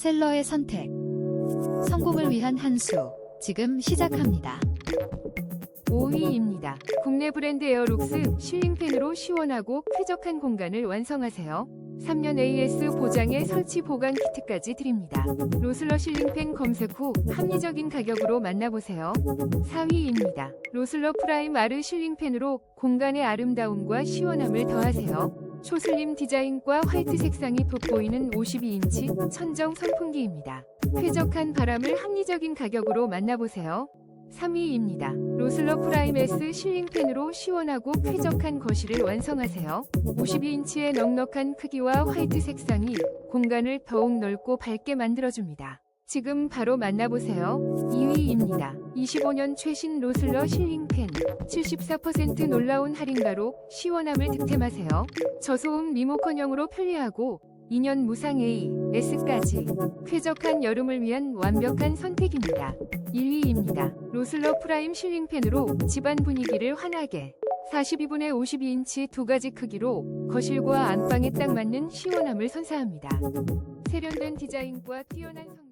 셀러의 선택. 성공을 위한 한 수. 지금 시작합니다. 5위입니다. 국내 브랜드 에어룩스 실링팬으로 시원하고 쾌적한 공간을 완성하세요. 3년 AS 보장에 설치 보관 키트까지 드립니다. 로슬러 실링팬 검색 후 합리적인 가격으로 만나보세요. 4위입니다. 로슬러 프라임 아르 실링팬으로 공간의 아름다움과 시원함을 더하세요. 초슬림 디자인과 화이트 색상이 돋보이는 52인치 천정 선풍기입니다. 쾌적한 바람을 합리적인 가격으로 만나보세요. 3위입니다. 로슬러 프라임 S 실링팬으로 시원하고 쾌적한 거실을 완성하세요. 52인치의 넉넉한 크기와 화이트 색상이 공간을 더욱 넓고 밝게 만들어줍니다. 지금 바로 만나보세요. 2위입니다. 25년 최신 로슬러 실링팬 74% 놀라운 할인가로 시원함을 득템하세요. 저소음 리모컨형으로 편리하고 2년 무상 A, S까지 쾌적한 여름을 위한 완벽한 선택입니다. 1위입니다. 로슬러 프라임 실링팬으로 집안 분위기를 환하게 42분의 52인치 두 가지 크기로 거실과 안방에 딱 맞는 시원함을 선사합니다. 세련된 디자인과 뛰어난 성능